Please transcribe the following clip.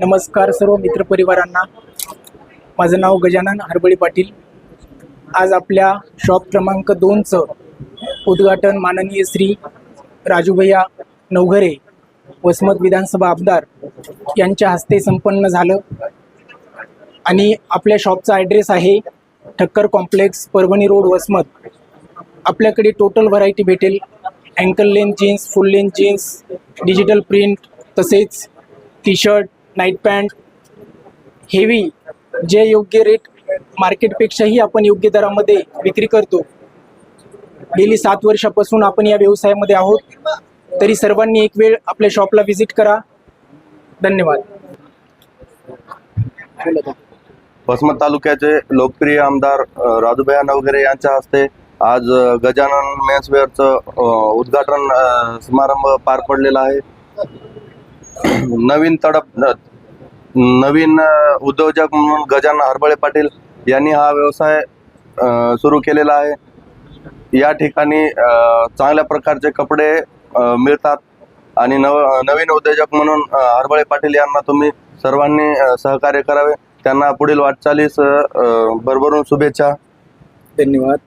नमस्कार सर्व मित्रपरिवारांना. माझं नाव गजानन हरबळी पाटील. आज आपल्या शॉप क्रमांक दोनचं उद्घाटन माननीय श्री राजूभैया नवघरे वसमत विधानसभा आमदार यांच्या हस्ते संपन्न झालं. आणि आपल्या शॉपचा ॲड्रेस आहे ठक्कर कॉम्प्लेक्स परभणी रोड वसमत. आपल्याकडे टोटल व्हरायटी भेटेल. Ankle length jeans full length jeans digital print तसेच T shirt night pant heavy जे योग्य रेट मार्केटपेक्षाही आपण योग्य दरामध्ये विक्री करतो. गेली सात वर्षापासून आपण या व्यवसायामध्ये आहोत. तरी सर्वांनी एक वेळ आपल्या शॉपला व्हिजिट करा. धन्यवाद. वसमत तालुक्याचे लोकप्रिय आमदार राजूभया राजूभैया नवघरे यांच्या हस्ते आज गजानन मेन्सवेअरचं उद्घाटन समारंभ पार पडलेला आहे. नवीन तडप नवीन उद्योजक म्हणून गजानन हरबळे पाटील यांनी हा व्यवसाय सुरू केलेला आहे. या ठिकाणी चांगल्या प्रकारचे कपडे मिळतात आणि नव नवीन उद्योजक म्हणून हरबळे पाटील यांना तुम्ही सर्वांनी सहकार्य करावे. त्यांना पुढील वाटचालीस भरभरून शुभेच्छा. धन्यवाद.